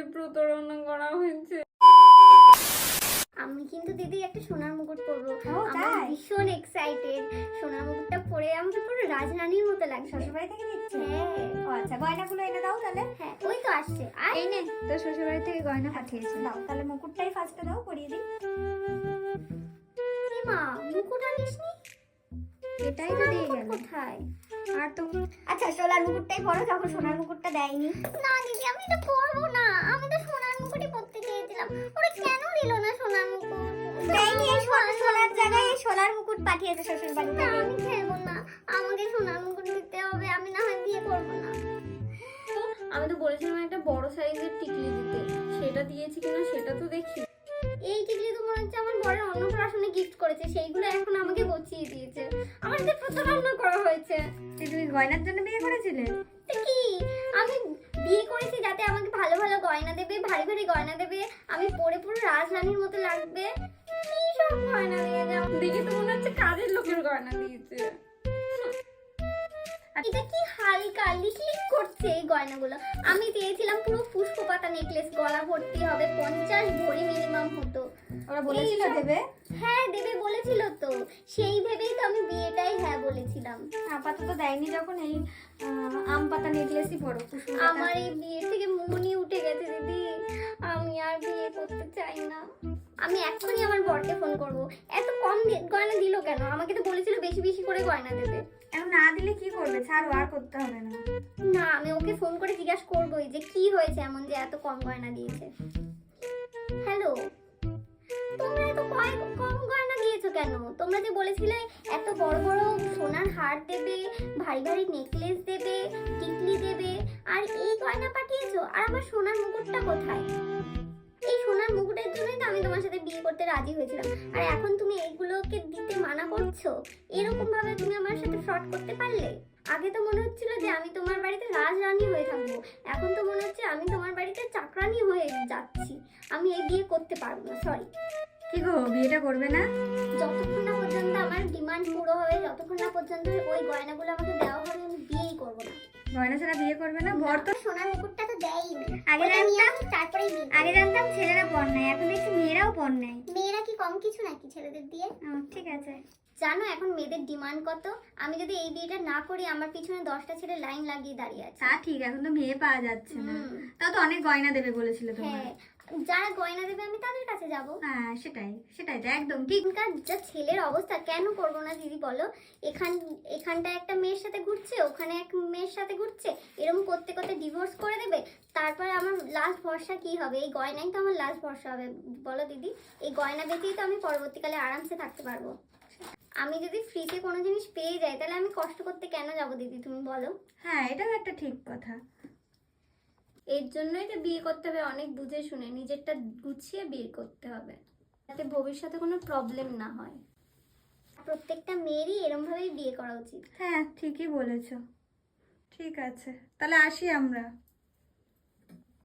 সাথে প্রতারণা করা হয়েছে। আমি কিন্তু দিদি একটা সোনার মুকুট পরবো। আমার ভীষণ এক্সাইটেড সোনার মুকুটটা পরে আমাকে পুরো রাজরানীর মতো লাগছে। শ্বশুরবাড়ি থেকে দিচ্ছে হ্যাঁ। আচ্ছা গয়নাগুলো এনে দাও তাহলে। হ্যাঁ ওই তো আসছে। আর এই নে তোর শ্বশুরবাড়ি থেকে গয়না পাঠিয়েছে। দাও তাহলে মুকুটটাই ফার্স্টে দাও পরিয়ে দিই। মা মুকুট আনিসনি? এটাই তো দিয়ে গেল। কোথায়? আর তো আচ্ছা সোনার মুকুটটাই পরো যখন সোনার মুকুটটা দেয়নি। না দিদি আমি তো পরবো না। আমি তো সোনার মুকুটই পরতে চেয়েছিলাম। ওরা কেন দিল না সোনার মুকুট? দেয়নি এই সোনার জায়গায় এই সোনার মুকুট পাঠিয়েছে শ্বশুর বাড়ি না, আমি খেলব না। আমাকে সোনার মুকুট দিতে হবে আমি না হয় বিয়ে করব না। তো আমি তো বলেছিলাম একটা বড় সাইজের টিকলি দিতে। সেটা দিয়েছি কিনা সেটা তো দেখি এই টিকলি তো মনে হচ্ছে আমার বরের অন্নপ্রাশনে গিফট করেছে সেইগুলো এখন আমাকে বচিয়ে দিয়েছে। আমার সাথে প্রতারণা করা তুমি গয়নার জন্য বিয়ে করেছিলে? তো কি? আমি বিয়ে করেছি যাতে আমাকে ভালো ভালো গয়না দেবে ভারী ভারী গয়না দেবে আমি পরে পুরো রাজরানীর মতো লাগবে। কি সব গয়না নিয়ে যাও। দেখে তো মনে হচ্ছে কাজের লোকের গয়না দিয়েছে। এটা কি হালকা লিকলিক করছে এই গয়নাগুলো? আমি চেয়েছিলাম পুরো পুষ্প পাতা নেকলেস গলা ভর্তি হবে পঞ্চাশ ভরি মিনিমাম হতো। ওরা বলেছিল দেবে? হ্যাঁ দেবে বলেছিল তো। সেই ভেবেই তো আমি বিয়েটাই হ্যাঁ বলেছিলাম। আপাতত দেয়নি যখন এই আম পাতা নেকলেসই পড়ো আমার এই বিয়ে থেকে মনই উঠে গেছে দিদি। আমি আর বিয়ে করতে চাই না। আমি এক্ষুনি আমার বরকে ফোন করব। এত কম গয়না দিল কেন? আমাকে তো বলেছিল বেশি বেশি করে গয়না দেবে। এখন না দিলে কি করবে? ছাড়ো আর করতে হবে না। না আমি ওকে ফোন করে জিজ্ঞাসা করবোই যে কি হয়েছে এমন যে এত কম গয়না দিয়েছে। হ্যালো তোমরা এত কম গয়না দিয়েছ কেন? তোমরা যে বলেছিলে এত বড় বড় সোনার হার দেবে, ভারী ভারী নেকলেস দেবে, টিকলি দেবে, আর এই গয়না পাঠিয়েছো, আর আমার সোনার মুকুটটা কোথায়? এই সোনার মুকুটের জন্যই তো আমি তোমার সাথে বিয়ে করতে রাজি হয়েছিলাম। আর এখন তুমি এইগুলোকে দিতে মানা করছ, এরকম ভাবে তুমি আমার সাথে ফ্রড করতে পারলে? আগে তো মনে হচ্ছিল যে আমি তোমার বাড়িতে রাজরানী হয়ে থাকব, এখন তো মনে হচ্ছে আমি তোমার বাড়িতে চাকরানি হয়ে যাচ্ছি। আমি এই বিয়ে করতে পারব না সরি কি গো বিয়েটা করবে না? যতক্ষণ না পর্যন্ত আমার ডিমান্ড পুরো হবে যতক্ষণ না পর্যন্ত ওই গয়নাগুলো আমাকে দেওয়া হবে আমি বিয়েই করব না। গয়না ছাড়া বিয়ে করবে না? বর তো সোনার মুকুটটা তো দেয়ই আগে জানতাম বিয়ে আগে জানতাম ছেলেরা পর নেয় এখন দেখছি মেয়েরাও পর নেয়। মেয়েরা কি কম কিছু নাকি ছেলেদের দিয়ে? ঠিক আছে। জানো এখন মেয়েদের ডিমান্ড কত? আমি যদি এই বিয়েটা না করি আমার পিছনে দশটা ছেলে লাইন লাগিয়ে দাঁড়িয়ে আছে। তা ঠিক এখন তো মেয়ে পাওয়া যাচ্ছে না। তাও তো অনেক গয়না দেবে বলেছিল তোমার হ্যাঁ যারা গয়না দেবে আমি তাদের কাছে যাব। হ্যাঁ সেটাই সেটাই তো একদম ঠিক। যা ছেলের অবস্থা কেন করব না দিদি বলো? এখান এখানটা একটা মেয়ের সাথে ঘুরছে ওখানে এক মেয়ের সাথে ঘুরছে এরকম করতে করতে ডিভোর্স করে দেবে তারপরে আমার লাস্ট ভরসা কি হবে? এই গয়নাই তো আমার লাস্ট ভরসা হবে বলো দিদি। এই গয়না বেচেই তো আমি পরবর্তীকালে আরামসে থাকতে পারব। আমি যদি ফ্রিতে কোনো জিনিস পেয়ে যাই তাহলে আমি কষ্ট করতে কেন যাব দিদি তুমি বলো? হ্যাঁ এটাও একটা ঠিক কথা। এর জন্যই তো বিয়ে করতে হবে, অনেক বুঝে শুনে, নিজেরটা গুছিয়ে বিয়ে করতে হবে। যাতে ভবিষ্যতে কোনো প্রবলেম না হয়। প্রত্যেকটা মেয়েরই এরম ভাবেই বিয়ে করা উচিত। হ্যাঁ ঠিকই বলেছ। ঠিক আছে। তাহলে আসি আমরা।